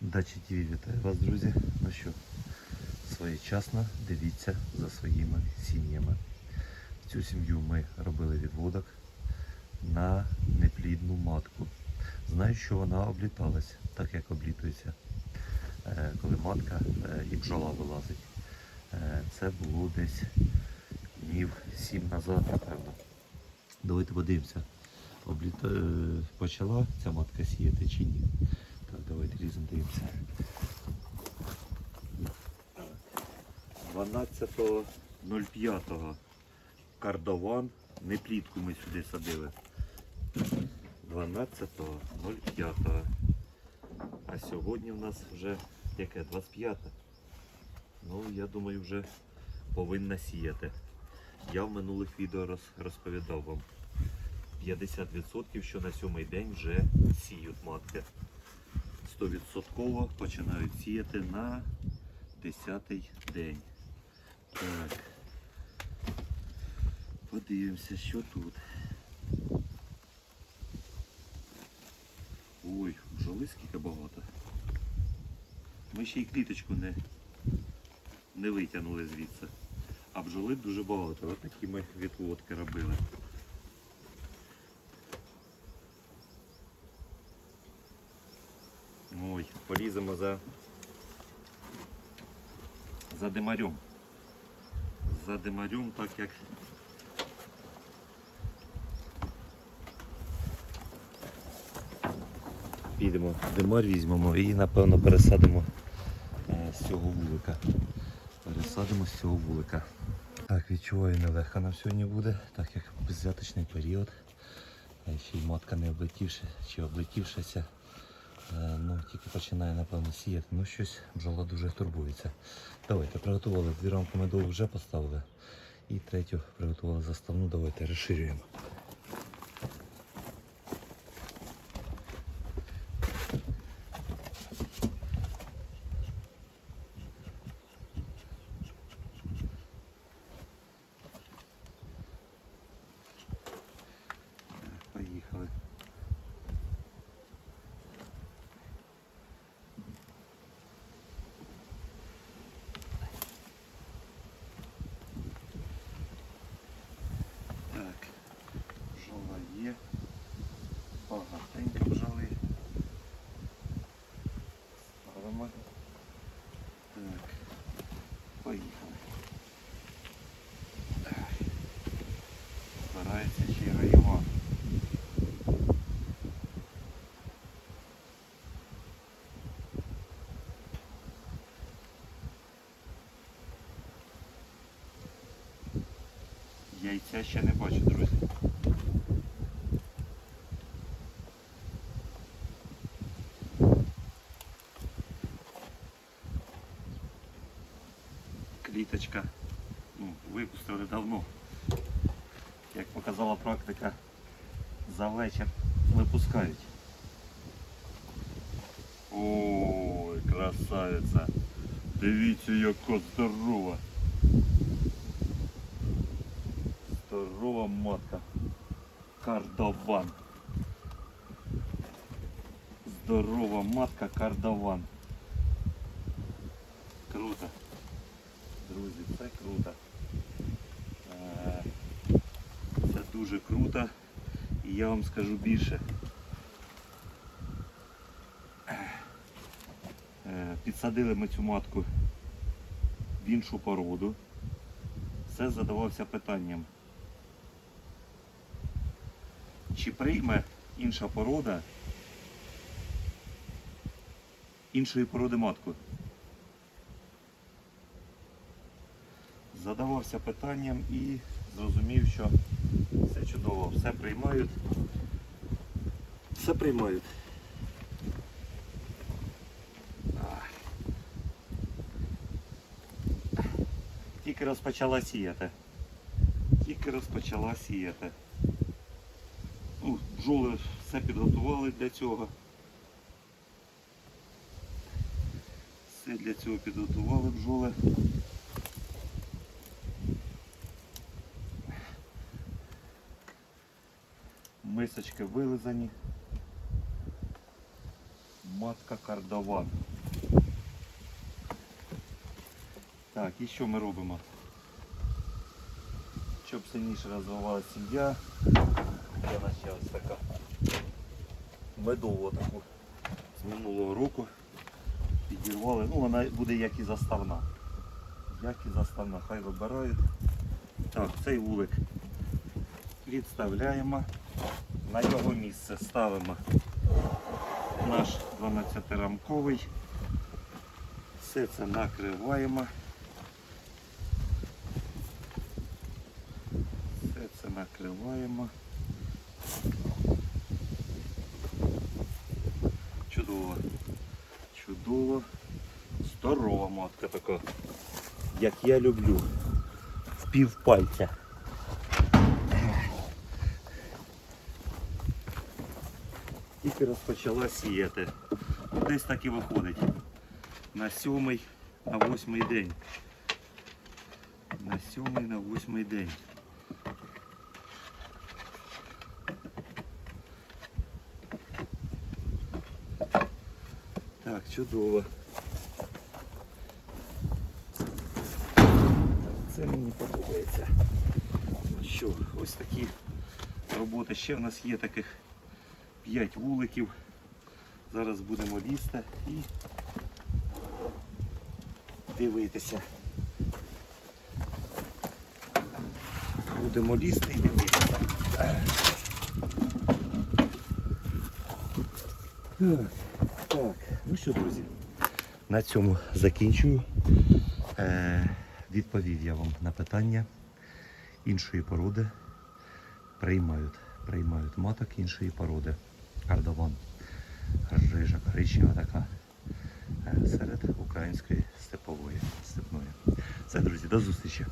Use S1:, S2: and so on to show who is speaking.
S1: Дачі ТВ вітаю вас, друзі. Ну що, своєчасно дивіться за своїми сім'ями. Цю сім'ю ми робили відводок на неплідну матку. Знаю, що вона обліталась, так як облітується, е, коли матка е, і бджола вилазить. Е, Це було десь днів сім назад, напевно. Давайте подивимося. Обліта... е, Почала ця матка сіяти чи ні. Давайте різом дивимося. 12.05 кардован. Не плітку ми сюди садили. 12.05. А сьогодні в нас вже яке? 25. Ну, я думаю, вже повинна сіяти. Я в минулих відео роз- розповідав вам. 50% що на сьомий день вже сіють матки. 100% починають сіяти на 10-й день. Так. Подивимося, що тут. Ой, бджоли скільки багато. Ми ще й кліточку не, не витягнули звідси. А бджоли дуже багато. Ось такі ми відводки робили. Ой, поліземо за, за димарем. За димарем, так як підемо, димар візьмемо і напевно пересадимо е, з цього вулика. Пересадимо з цього вулика. Так, відчуваю, нелегко нам сьогодні буде, так як беззяточний період. А ще й матка не облетівши чи облетівшася. Е, Ну, тільки починає, напевно, сіяти. Ну, щось бджола дуже турбується. Давайте приготували дві рамки медову вже поставили. І третю приготували заставну. Давайте розширюємо. Поїхали. Так, бджола є. Багатенько бджоли. Ставимо. Так, поїхали. Збирається ще Іван. Яйця ще не бачу, друзі. Кліточка. Ну, випустили давно. Як показала практика, за вечір випускають. Ой, красавиця. Дивіться, яка здорова. Здорова матка. Кардаван. Здорова матка кардаван. Круто. Друзі, це круто. Е, Це дуже круто. І я вам скажу більше. Е, Підсадили ми цю матку в іншу породу. Все задавався питанням. Чи прийме інша порода іншої породи матку? Задавався питанням і зрозумів, що все чудово, все приймають. Все приймають. Тільки розпочала сіяти. Тільки розпочала сіяти. Ну, бджоли все підготували для цього. Все для цього підготували бджоли. Мисочки вилизані. Матка кардаван. Так, і що ми робимо? Щоб сильніше розвивалася сім'я, я наче ось така медову таку з минулого року підірвали. Ну вона буде як і заставна. Як і заставна, хай вибирають. Так, цей вулик відставляємо. На його місце ставимо наш 12-рамковий. Все це накриваємо. Все це накриваємо. Чудово. Чудово. Здорова матка така. Як я люблю. В півпальця. Тільки розпочала сіяти. Десь так і виходить. На сьомий, на восьмий день. На сьомий, на восьмий день. Так, чудово. Це мені подобається. Ну що, ось такі роботи. Ще в нас є таких 5 вуликів. Зараз будемо лізти і дивитися. Будемо лізти і дивитися. Так, ну що, друзі, на цьому закінчую. Е, відповів я вам на питання іншої породи. Приймають, приймають маток іншої породи. Кардаван. Рижа, коричнева така е, серед української степової степної. Це, друзі, до зустрічі.